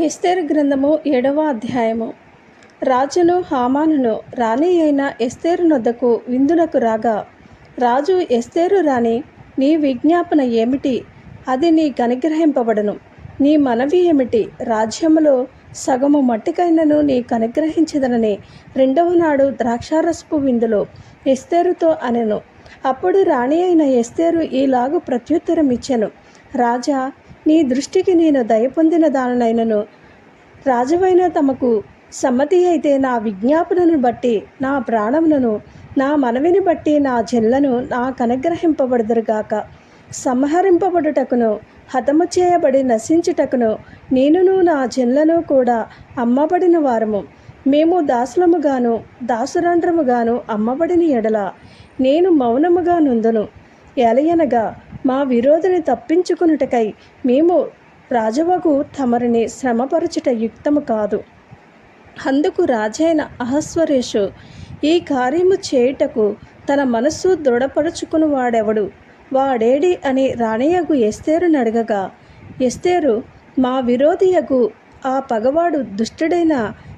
ఎస్తేరు గ్రంథము ఏడవ అధ్యాయము. రాజును హామానును రాణి అయిన ఎస్తేరు నొద్దకు విందునకు రాగా రాజు ఎస్తేరు రాణి నీ విజ్ఞాపన ఏమిటి? అది నీ కనుగ్రహింపబడను. నీ మనవి ఏమిటి? రాజ్యములో సగము మట్టికైనను నీ కనుగ్రహించదనని రెండవ నాడు ద్రాక్షారసపు విందులో ఎస్తేరుతో అనెను. అప్పుడు రాణి అయిన ఎస్తేరు ఈలాగు ప్రత్యుత్తరం ఇచ్చెను రాజా నీ దృష్టికి నేను దయ పొందిన రాజువైన తమకు సమ్మతి అయితే నా విజ్ఞాపనను బట్టి నా ప్రాణములను నా మనవిని బట్టి నా చెల్లను నా కనుగ్రహింపబడుదురుగాక. సంహరింపబడుటకును హతము చేయబడి నశించుటకును నేనును నా చెల్లను కూడా అమ్మబడిన వారము. మేము దాసులముగాను దాసురాండ్రముగాను అమ్మబడిన ఎడల నేను మౌనముగా నుందును. ఎలయనగా మా విరోధిని తప్పించుకునుటకై మేము రాజవగు తమరిని శ్రమపరచుట యుక్తము కాదు. అందుకు రాజైన అహస్వరేషు ఈ కార్యము చేయుటకు తన మనస్సు దృఢపరుచుకుని వాడెవడు వాడేడి అని రాణియగు ఎస్తేరును అడగగా ఎస్తేరు మా విరోధియగు ఆ పగవాడు దుష్టుడైన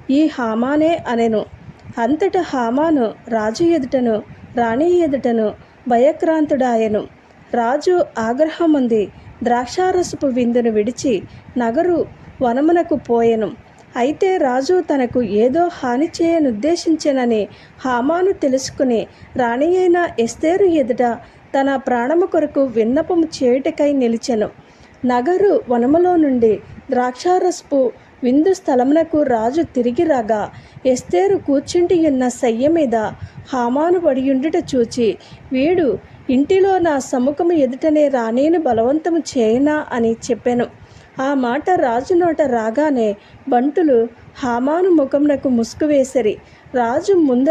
ఈ హామానే అనెను. అంతట హామాను రాజు ఎదుటను రాణి ఎదుటను భయక్రాంతుడాయెను. రాజు ఆగ్రహం ఉంది ద్రాక్షారసపు విందును విడిచి నగరు వనమునకు పోయెను. అయితే రాజు తనకు ఏదో హాని చేయనుద్దేశించెనని హామాను తెలుసుకుని రాణి అయిన ఎస్తేరు ఎదుట తన ప్రాణము కొరకు విన్నపము చేయుటకై నిలిచెను. నగరు వనములో నుండి ద్రాక్షారసపు విందు స్థలమునకు రాజు తిరిగి రాగా ఎస్తేరు కూర్చుంటి ఉన్న శయ్య మీద హామాను పడియుండుట చూచి వీడు ఇంటిలో నా సముఖము ఎదుటనే రానేను బలవంతము చేయనా అని చెప్పాను. ఆ మాట రాజు నోట రాగానే బంటులు హామాను ముఖమునకు ముసుగు వేసిరి. రాజు ముంద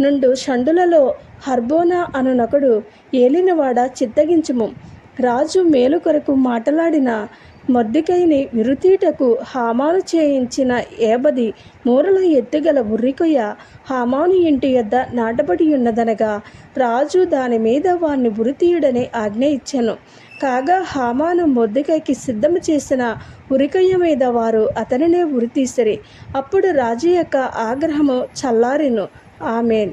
నుండు షండులలో హర్బోనా అనునొకడు ఏలినవాడ చిత్తగించుము. రాజు మేలు కొరకు మాటలాడిన మొద్దికైని విరుతీటకు హామాను చేయించిన ఏబది మూరల ఎత్తుగల ఉర్రికొయ్య హామాను ఇంటి యొద్ద నాటబడి ఉన్నదనగా రాజు దాని మీద వాణ్ణి ఉరితీయుడని ఆజ్ఞ ఇచ్చెను. కాగా హామాను మొద్దికైకి సిద్ధము చేసిన ఉరికయ్య మీద వారు అతనినే ఉరితీసిరి. అప్పుడు రాజు యొక్క ఆగ్రహము చల్లారిను. ఆమెన్.